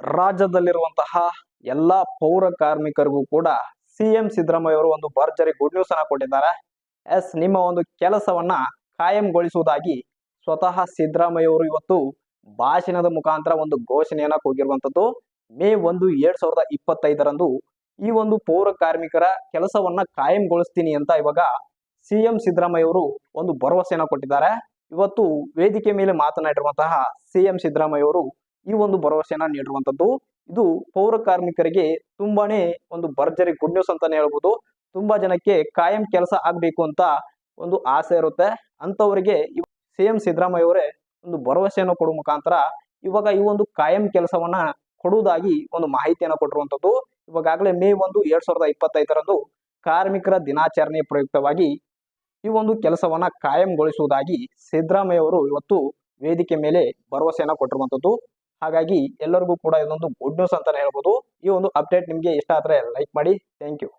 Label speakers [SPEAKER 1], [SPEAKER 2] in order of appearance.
[SPEAKER 1] ರಾಜ್ಯದಲ್ಲಿರುವಂತಹ ಎಲ್ಲ ಪೌರ ಕಾರ್ಮಿಕರಿಗೂ ಕೂಡ ಸಿಎಂ ಸಿದ್ದರಾಮಯ್ಯ ಅವರು ಒಂದು ಭರ್ಜರಿ ಗುಡ್ ನ್ಯೂಸ್ ಅನ್ನ ಕೊಟ್ಟಿದ್ದಾರೆ. ಎಸ್, ನಿಮ್ಮ ಒಂದು ಕೆಲಸವನ್ನ ಕಾಯಂಗೊಳಿಸುವುದಾಗಿ ಸ್ವತಃ ಸಿದ್ದರಾಮಯ್ಯ ಅವರು ಇವತ್ತು ಭಾಷಣದ ಮುಖಾಂತರ ಒಂದು ಘೋಷಣೆಯನ್ನ ಕೂಗಿರುವಂತದ್ದು ಮೇ ಒಂದು ಎರಡ್ ಸಾವಿರದ ಇಪ್ಪತ್ತೈದರಂದು ಈ ಒಂದು ಪೌರ ಕಾರ್ಮಿಕರ ಕೆಲಸವನ್ನ ಕಾಯಂಗೊಳಿಸ್ತೀನಿ ಅಂತ ಇವಾಗ ಸಿಎಂ ಸಿದ್ದರಾಮಯ್ಯ ಅವರು ಒಂದು ಭರವಸೆಯನ್ನ ಕೊಟ್ಟಿದ್ದಾರೆ. ಇವತ್ತು ವೇದಿಕೆ ಮೇಲೆ ಮಾತನಾಡಿರುವಂತಹ ಸಿಎಂ ಸಿದ್ದರಾಮಯ್ಯ ಅವರು ಈ ಒಂದು ಭರವಸೆಯನ್ನ ನೀಡಿರುವಂತದ್ದು. ಇದು ಪೌರ ಕಾರ್ಮಿಕರಿಗೆ ತುಂಬಾನೇ ಒಂದು ಭರ್ಜರಿ ಗುಡ್ ನ್ಯೂಸ್ ಅಂತಾನೆ ಹೇಳ್ಬೋದು. ತುಂಬಾ ಜನಕ್ಕೆ ಕಾಯಂ ಕೆಲಸ ಆಗ್ಬೇಕು ಅಂತ ಒಂದು ಆಸೆ ಇರುತ್ತೆ. ಅಂತವರಿಗೆ ಸಿಎಂ ಸಿದ್ದರಾಮಯ್ಯ ಅವರೇ ಒಂದು ಭರವಸೆಯನ್ನು ಕೊಡುವ ಮುಖಾಂತರ ಇವಾಗ ಈ ಒಂದು ಕಾಯಂ ಕೆಲಸವನ್ನ ಕೊಡುವುದಾಗಿ ಒಂದು ಮಾಹಿತಿಯನ್ನು ಕೊಟ್ಟಿರುವಂತದ್ದು. ಇವಾಗಲೇ ಮೇ ಒಂದು ಎರಡ್ ಸಾವಿರದ ಇಪ್ಪತ್ತೈದರಂದು ಕಾರ್ಮಿಕರ ದಿನಾಚರಣೆ ಪ್ರಯುಕ್ತವಾಗಿ ಈ ಒಂದು ಕೆಲಸವನ್ನ ಕಾಯಂಗೊಳಿಸುವುದಾಗಿ ಸಿದ್ದರಾಮಯ್ಯ ಅವರು ಇವತ್ತು ವೇದಿಕೆ ಮೇಲೆ ಭರವಸೆಯನ್ನ ಕೊಟ್ಟಿರುವಂತದ್ದು. ಹಾಗಾಗಿ ಎಲ್ಲರಿಗೂ ಕೂಡ ಇದೊಂದು ಗುಡ್ ನ್ಯೂಸ್ ಅಂತಾನೆ ಹೇಳ್ಬೋದು. ಈ ಒಂದು ಅಪ್ಡೇಟ್ ನಿಮಗೆ ಇಷ್ಟ ಆದರೆ ಲೈಕ್ ಮಾಡಿ. Thank you